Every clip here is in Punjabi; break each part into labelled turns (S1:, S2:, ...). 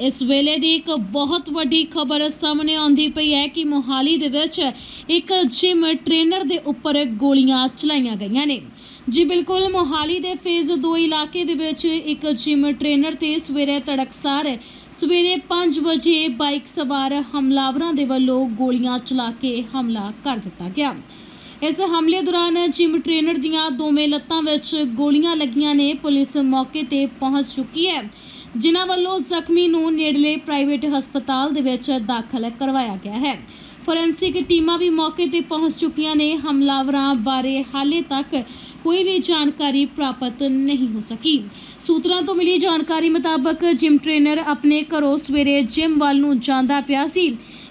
S1: ਇਸ ਵੇਲੇ ਦੀ ਇੱਕ ਬਹੁਤ ਵੱਡੀ ਖਬਰ ਸਾਹਮਣੇ ਆਉਂਦੀ ਪਈ ਹੈ ਕਿ ਮੋਹਾਲੀ ਦੇ ਵਿੱਚ ਇੱਕ ਜਿਮ ਟ੍ਰੇਨਰ ਦੇ ਉੱਪਰ ਗੋਲੀਆਂ ਚਲਾਈਆਂ ਗਈਆਂ ਨੇ। ਜੀ ਬਿਲਕੁਲ, ਮੋਹਾਲੀ ਦੇ ਫੇਜ਼ 2 ਇਲਾਕੇ ਦੇ ਵਿੱਚ ਇੱਕ ਜਿਮ ਟ੍ਰੇਨਰ ਤੇ ਸਵੇਰੇ ਤੜਕਸਾਰ ਸਵੇਰੇ 5 ਵਜੇ ਬਾਈਕ ਸਵਾਰ ਹਮਲਾਵਰਾਂ ਦੇ ਵੱਲੋਂ ਗੋਲੀਆਂ ਚਲਾ ਕੇ ਹਮਲਾ ਕਰ ਦਿੱਤਾ ਗਿਆ। ਇਸ ਹਮਲੇ ਦੌਰਾਨ ਜਿਮ ਟ੍ਰੇਨਰ ਦੀਆਂ ਦੋਵੇਂ ਲੱਤਾਂ ਵਿੱਚ ਗੋਲੀਆਂ ਲੱਗੀਆਂ ਨੇ। ਪੁਲਿਸ ਮੌਕੇ ਤੇ ਪਹੁੰਚ ਚੁੱਕੀ ਹੈ। ਜਿਨ੍ਹਾਂ ਵੱਲੋਂ ਜ਼ਖਮੀ ਨੂੰ ਨੇੜਲੇ ਪ੍ਰਾਈਵੇਟ ਹਸਪਤਾਲ ਦੇ ਵਿੱਚ ਦਾਖਲ ਕਰਵਾਇਆ ਗਿਆ ਹੈ। ਫੋਰੈਂਸਿਕ ਟੀਮਾਂ ਵੀ ਮੌਕੇ ਤੇ ਪਹੁੰਚ ਚੁੱਕੀਆਂ ਨੇ। ਹਮਲਾਵਰਾਂ ਬਾਰੇ ਹਾਲੇ ਤੱਕ ਕੋਈ ਵੀ ਜਾਣਕਾਰੀ ਪ੍ਰਾਪਤ ਨਹੀਂ ਹੋ ਸਕੀ। ਸੂਤਰਾਂ ਤੋਂ ਮਿਲੀ ਜਾਣਕਾਰੀ ਮੁਤਾਬਕ ਜਿਮ ਟ੍ਰੇਨਰ ਆਪਣੇ ਘਰੋਂ ਸਵੇਰੇ ਜਿਮ ਵੱਲ ਨੂੰ ਜਾਂਦਾ ਪਿਆ ਸੀ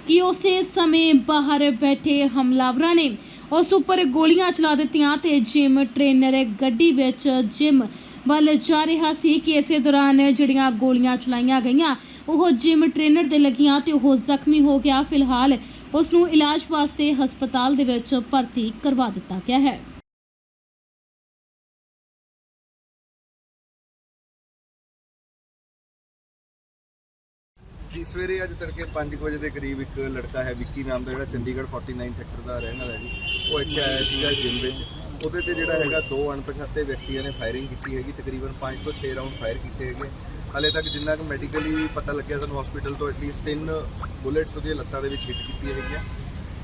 S1: ਕਿ ਉਸੇ ਸਮੇਂ ਬਾਹਰ ਬੈਠੇ ਹਮਲਾਵਰਾਂ ਨੇ ਉਸ ਉੱਪਰ ਗੋਲੀਆਂ ਚਲਾ ਦਿੱਤੀਆਂ ਤੇ ਜਿਮ ਟ੍ਰੇਨਰ ਗੱਡੀ ਵਿੱਚ ਜਿਮ ਵੱਲ ਜਾ ਰਿਹਾ ਸੀ ਕਿ ਇਸੇ ਦੌਰਾਨ ਜਿਹੜੀਆਂ ਗੋਲੀਆਂ ਚਲਾਈਆਂ ਗਈਆਂ, ਉਹ ਜਿਮ ਟ੍ਰੇਨਰ ਦੇ ਲੱਗੀਆਂ ਤੇ ਉਹ ਜ਼ਖਮੀ ਹੋ ਗਿਆ। ਫਿਲਹਾਲ ਉਸ ਨੂੰ ਇਲਾਜ ਵਾਸਤੇ ਹਸਪਤਾਲ ਦੇ ਵਿੱਚ ਭਰਤੀ ਕਰਵਾ ਦਿੱਤਾ ਗਿਆ ਹੈ।
S2: ਜੀ, ਸਵੇਰੇ ਅੱਜ ਤੜਕੇ 5 ਵਜੇ ਦੇ ਕਰੀਬ ਇੱਕ ਲੜਕਾ ਹੈ, ਵਿੱਕੀ ਨਾਮ ਦਾ ਜਿਹੜਾ ਚੰਡੀਗੜ੍ਹ 49 ਸੈਕਟਰ ਦਾ ਰਹਿਣ ਵਾਲਾ ਹੈ ਜੀ। ਉਹ ਇੱਥੇ ਆਇਆ ਸੀਗਾ ਜਿਮ ਵਿੱਚ। ਉਹਦੇ ਤੇ ਜਿਹੜਾ ਹੈਗਾ ਦੋ ਅਣਪਛਾਤੇ ਵਿਅਕਤੀਆਂ ਨੇ ਫਾਇਰਿੰਗ ਕੀਤੀ ਹੈਗੀ, ਤਕਰੀਬਨ 5 ਤੋਂ 6 ਰਾਉਂਡ ਫਾਇਰ ਕੀਤੇ ਹੈਗੇ। ਹਾਲੇ ਤੱਕ ਜਿੰਨਾ ਕੁ ਮੈਡੀਕਲੀ ਪਤਾ ਲੱਗਿਆ ਸਾਨੂੰ ਹਸਪੀਟਲ ਤੋਂ ਐਟਲੀਸਟ ਤਿੰਨ ਬੁਲੇਟਸ ਉਹਦੀਆਂ ਲੱਤਾਂ ਦੇ ਵਿੱਚ ਹਿੱਟ ਕੀਤੀਆਂ ਹੈਗੀਆਂ।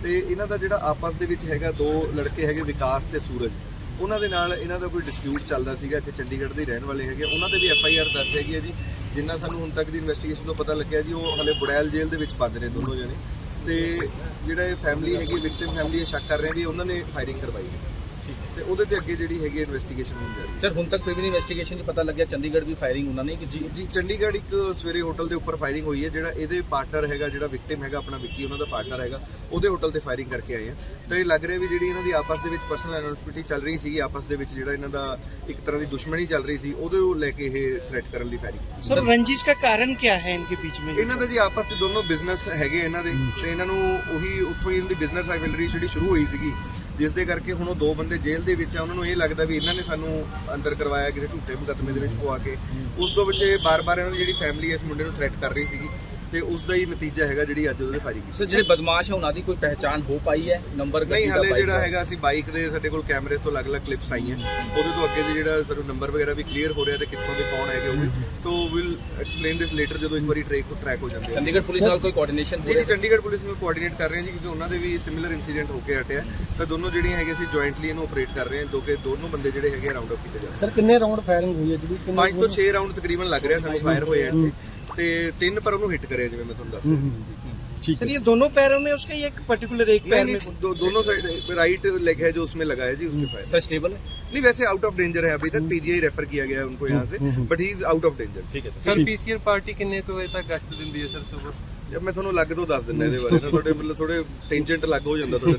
S2: ਤੇ ਇਹਨਾਂ ਦਾ ਜਿਹੜਾ ਆਪਸ ਦੇ ਵਿੱਚ ਹੈਗਾ ਦੋ ਲੜਕੇ ਹੈਗੇ, ਵਿਕਾਸ ਤੇ ਸੂਰਜ। ਉਹਨਾਂ ਦੇ ਨਾਲ ਇਹਨਾਂ ਦਾ ਕੋਈ ਡਿਸਪਿਊਟ ਚੱਲਦਾ ਸੀਗਾ, ਇੱਥੇ ਚੰਡੀਗੜ੍ਹ ਦੇ ਰਹਿਣ ਵਾਲੇ ਹੈਗੇ। ਉਹਨਾਂ ਤੇ ਵੀ ਐਫ ਆਈ ਆਰ ਦਰਜ ਹੈਗੀ ਹੈ ਜੀ। ਜਿੰਨਾ ਸਾਨੂੰ ਹੁਣ ਤੱਕ ਦੀ ਇਨਵੈਸਟੀਗੇਸ਼ਨ ਤੋਂ ਪਤਾ ਲੱਗਿਆ ਜੀ, ਉਹ ਹਲੇ ਬੁੜੈਲ ਜੇਲ੍ਹ ਦੇ ਵਿੱਚ ਬੰਦ ਨੇ ਦੋਨੋਂ ਜਣੇ। ਤੇ ਜਿਹੜਾ ਇਹ ਫੈਮਿਲੀ ਹੈਗੀ ਵਿਕਟਿਮ ਫੈਮਿਲੀ ਇਹ ਸ਼ੱਕ ਕਰ ਰਹੇ ਵੀ ਉਹਨਾਂ ਨੇ ਫਾਇਰਿੰਗ ਕਰਵਾਈ ਹੈ। ਤੇ ਉਹਦੇ ਤੇ ਅੱਗੇ ਜਿਹੜੀ ਹੈਗੀ ਇਨਵੈਸਟੀਗੇਸ਼ਨ ਹੁੰਦੀ ਹੈ।
S3: ਸਰ ਹੁਣ ਤੱਕ ਕੋਈ ਵੀ ਇਨਵੈਸਟੀਗੇਸ਼ਨ 'ਚ ਪਤਾ ਲੱਗਿਆ ਚੰਡੀਗੜ੍ਹ ਵੀ ਫਾਇਰਿੰਗ ਉਹਨਾਂ ਨੇ ਜੀ
S2: ਜੀ ਚੰਡੀਗੜ੍ਹ ਇੱਕ ਸਵੇਰੇ ਹੋਟਲ ਦੇ ਉੱਪਰ ਫਾਇਰਿੰਗ ਹੋਈ ਹੈ ਜਿਹੜਾ ਇਹਦੇ ਪਾਰਟਨਰ ਹੈਗਾ ਜਿਹੜਾ ਵਿਕਟਿਮ ਹੈਗਾ ਆਪਣਾ ਵਿੱਕੀ ਉਹਨਾਂ ਦਾ ਪਾਰਟਨਰ ਹੈਗਾ ਉਹਦੇ ਹੋਟਲ ਤੇ ਫਾਇਰਿੰਗ ਕਰਕੇ ਆਏ ਆ। ਤਾਂ ਇਹ ਲੱਗ ਰਿਹਾ ਵੀ ਜਿਹੜੀ ਇਹਨਾਂ ਦੀ ਆਪਸ ਦੇ ਵਿੱਚ ਪਰਸਨਲ ਐਨੋਨਿਮਿਟੀ ਚੱਲ ਰਹੀ ਸੀਗੀ ਆਪਸ ਦੇ ਵਿੱਚ ਜਿਹੜਾ ਇਹਨਾਂ ਦਾ ਇੱਕ ਤਰ੍ਹਾਂ ਦੀ ਦੁਸ਼ਮਣੀ ਚੱਲ ਰਹੀ ਸੀ ਉਹਦੇ ਲੈ ਕੇ ਇਹ ਥ੍ਰੈਟ ਕਰਨ ਲਈ ਫਾਇਰਿੰਗ
S4: ਸਰ ਰੰਜਿਸ਼ ਦਾ ਕਾਰਨ ਕੀ ਹੈ ਇਨਕੇ ਵਿੱਚ ਮੇ?
S2: ਇਹਨਾਂ ਦਾ ਜੀ ਆਪਸ ਦੇ ਦੋਨੋਂ ਬਿਜ਼ਨਸ ਹੈਗੇ ਇਹਨਾਂ ਦੇ ਤੇ ਇਹਨਾਂ ਨੂੰ ਉਹੀ ਉੱਥੋਂ ਹੀ ਇਹਨਾਂ ਦੀ ਬਿਜ਼ਨਸ ਰਾਈਵਲਰੀ ਜਿਹੜੀ ਸ਼ੁਰੂ ਹੋਈ ਸੀਗੀ ਜਿਸ ਦੇ ਕਰਕੇ ਹੁਣ ਉਹ ਦੋ ਬੰਦੇ ਜੇਲ੍ਹ ਦੇ ਵਿੱਚ ਆ, ਉਹਨਾਂ ਨੂੰ ਇਹ ਲੱਗਦਾ ਵੀ ਇਹਨਾਂ ਨੇ ਸਾਨੂੰ ਅੰਦਰ ਕਰਵਾਇਆ ਕਿਸੇ ਝੂਠੇ ਮੁਕੱਦਮੇ ਦੇ ਵਿੱਚ ਪਵਾ ਕੇ। ਉਸ ਤੋਂ ਵਿੱਚ ਬਾਰ-ਬਾਰ ਇਹਨਾਂ ਦੀ ਜਿਹੜੀ ਫੈਮਿਲੀ ਇਸ ਮੁੰਡੇ ਨੂੰ ਥ੍ਰੈਟ ਕਰ ਰਹੀ ਸੀਗੀ। ਤੇ ਉਸ ਦਾ ਹੀ ਨਤੀਜਾ ਹੈਗਾ ਜਿਹੜੀ ਅੱਜ ਉਹਦੇ ਫਾਇਰਿੰਗ ਕੀਤੀ
S3: ਜਿਹੜੇ ਬਦਮਾਸ਼ ਹੈ ਦੀ ਕੋਈ ਪਹਿਚਾਣ ਹੋ ਪਾਈ ਹੈ? ਨੰਬਰ
S2: ਨਹੀਂ ਹਲੇ ਜਿਹੜਾ ਹੈਗਾ ਅਸੀਂ ਬਾਈਕ ਦੇ ਸਾਡੇ ਕੋਲ ਕੈਮਰੇਸ ਤੋਂ ਅਲੱਗ-ਅਲੱਗ ਕਲਿੱਪਸ ਆਈਆਂ। ਉਹਦੇ ਤੋਂ ਅੱਗੇ ਵੀ ਜਿਹੜਾ ਸਾਨੂੰ ਨੰਬਰ ਵਗੈਰਾ ਵੀ ਕਲੀਅਰ ਹੋ ਰਿਹਾ ਤੇ ਕਿੱਥੋਂ ਦੇ ਕੌਣ ਹੈਗੇ ਉਹ ਵੀ ਤੋ ਐਕਸਪਲੇਨ ਦਿਸ ਲੇਟਰ ਜਦੋਂ ਇੱਕ ਵਾਰੀ ਟ੍ਰੈਕ ਟ੍ਰੈਕ ਹੋ ਜਾਂਦੇ
S3: ਚੰਡੀਗੜ੍ਹ ਪੁਲਿਸ ਨਾਲ ਕੋਈ ਕੋਆਰਡੀਨੇਸ਼ਨ ਹੋ
S2: ਜੀ
S3: ਰਿਹਾ?
S2: ਚੰਡੀਗੜ੍ਹ ਪੁਲਿਸ ਨੂੰ ਕੋਆਰਡੀਨੇਟ ਕਰ ਰਹੇ ਹਾਂ ਜੀ ਕਿਉਂਕਿ ਉਹਨਾਂ ਦੇ ਵੀ ਸਿਮਿਲਰ ਇਨਸੀਡੈਂਟ ਹੋ ਕੇ ਹਟਿਆ। ਤਾਂ ਦੋਨੋਂ ਜਿਹੜੀਆਂ ਹੈਗੇ ਅਸੀਂ ਜੁਆਇੰਟਲੀ ਇਹਨੂੰ ਆਪਰੇਟ ਕਰ ਰਹੇ ਹਾਂ ਜੋ ਕਿ ਦੋਨੋਂ ਬੰਦੇ ਜਿਹੜੇ ਹੈਗੇ ਰਾਉਂਡ ਅਪ ਕੀਤੇ ਜਾ ਰਹੇ
S4: ਸਰ ਕਿੰਨੇ ਰਾਉਂਡ ਫਾਇਰਿੰਗ ਹੋਈ ਹੈ ਜਿਹੜੀ?
S2: ਕਿੰਨੇ ਪੰਜ ਤੋਂ 6 ਰਾਉਂਡ ਤਕਰੀਬਨ ਲੱਗ ਰਿਹਾ ਸਾਨੂੰ ਫਾਇਰ ਹੋਏ ਆ ਇੱਥੇ। ਤੇ ਤਿੰਨ ਪਰ ਉਹਨੂੰ ਹਿੱਟ ਕਰਿਆ ਜਿਵੇਂ ਮੈਂ ਤੁਹਾਨੂੰ ਦੱਸ ਰਿਹਾ
S4: सर ये दोनों पैरों में उसका ये एक पर्टिकुलर एक पैर
S2: नहीं
S4: में
S2: नहीं दो, दोनों साइड राइट लेग है जो उसमें लगा है जी उसके फायर
S3: ਸਰ ਸਟੇਬਲ ਹੈ
S2: नहीं वैसे आउट ऑफ डेंजर है अभी तक पीजीआई रेफर किया गया है उनको यहाँ से but he is out of danger
S3: ਠੀਕ ਹੈ
S5: ਸਰ ਪੀਸੀਆਰ ਪਾਰਟੀ ਕਿੰਨੇ ਕੁ ਵਜੇ ਤੱਕ ਗਸ਼ਤ ਦਿੰਦੀ ਹੈ ਸਰ ਸਵੇਰ
S2: ਜਦ ਮੈਂ ਤੁਹਾਨੂੰ ਲੱਗ ਤੋਂ ਦੱਸ ਦਿੰਦਾ ਇਹਦੇ ਬਾਰੇ ਤਾਂ ਤੁਹਾਡੇ ਮਤਲਬ ਥੋੜੇ ਟੈਂਜੈਂਟ ਲੱਗ ਹੋ ਜਾਂਦਾ ਤੁਹਾਡੇ